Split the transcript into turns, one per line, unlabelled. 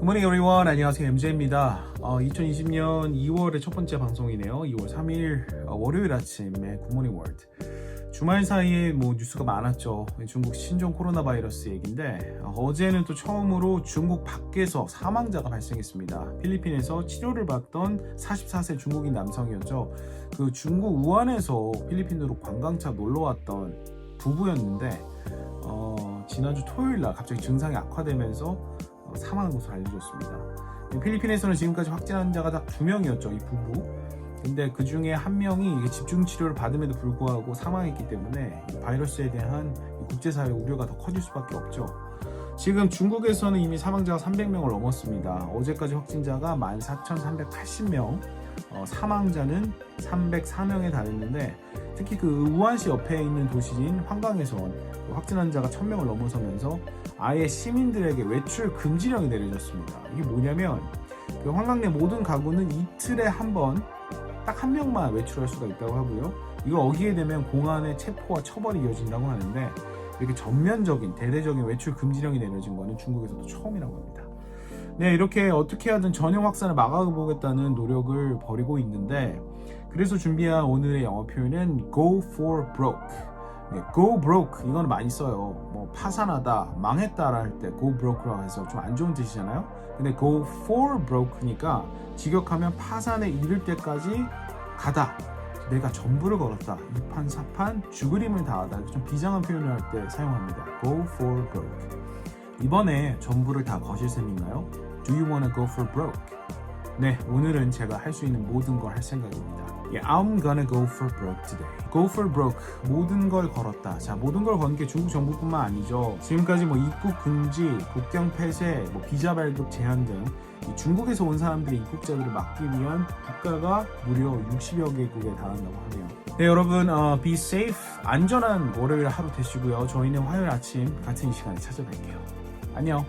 굿모닝 에브리원 안녕하세요 MJ입니다. 어, 2020년 2월의 첫 번째 방송이네요. 2월 3일 어, 월요일 아침에 굿모닝 월드. 주말 사이에 뭐 뉴스가 많았죠. 중국 신종 코로나 바이러스 얘기인데 어, 어제는 또 처음으로 중국 밖에서 사망자가 발생했습니다. 필리핀에서 치료를 받던 44세 중국인 남성이었죠. 그 중국 우한에서 필리핀으로 관광차 놀러 왔던 부부였는데 어, 지난주 토요일 날 갑자기 증상이 악화되면서 어, 사망한 것으로 알려졌습니다. 필리핀에서는 지금까지 확진 환자가 딱 두 명이었죠, 이 부부. 근데 그 중에 한 명이 집중 치료를 받음에도 불구하고 사망했기 때문에 이 바이러스에 대한 이 국제사회 우려가 더 커질 수밖에 없죠. 지금 중국에서는 이미 사망자가 300명을 넘었습니다. 어제까지 확진자가 14,380명, 어, 사망자는 304명에 달했는데 특히 그 우한시 옆에 있는 도시인 황강에선 확진 환자가 1000명을 넘어서면서 아예 시민들에게 외출 금지령이 내려졌습니다. 이게 뭐냐면 그 황강 내 모든 가구는 이틀에 한 번 딱 한 명만 외출할 수가 있다고 하고요. 이걸 어기게 되면 공안의 체포와 처벌이 이어진다고 하는데 이렇게 전면적인 대대적인 외출 금지령이 내려진 거는 중국에서도 처음이라고 합니다. 네, 이렇게 어떻게 하든 전염 확산을 막아보겠다는 노력을 벌이고 있는데 그래서 준비한 오늘의 영어 표현은 go for broke. 네, go broke 이거는 많이 써요. 뭐 파산하다, 망했다라 할 때 go broke라고 해서 좀 안 좋은 뜻이잖아요. 근데 go for broke니까 직역하면 파산에 이를 때까지 가다. 내가 전부를 걸었다. 이판사판 죽으림을 다하다. 이렇게 좀 비장한 표현을 할 때 사용합니다. go for broke. 이번에 전부를 다 거실 셈인가요? Do you wanna go for broke? 네, 오늘은 제가 할 수 있는 모든 걸 할 생각입니다. Yeah, I'm gonna go for broke today. Go for broke. 모든 걸 걸었다. 자, 모든 걸 건 게 중국 정부뿐만 아니죠. 지금까지 뭐 입국 금지, 국경 폐쇄, 뭐 비자 발급 제한 등이 중국에서 온 사람들의 입국자들을 막기 위한 국가가 무려 60여 개국에 달한다고 하네요. 네, 여러분, 어, be safe. 안전한 월요일 하루 되시고요. 저희는 화요일 아침 같은 이 시간에 찾아뵐게요. 안녕.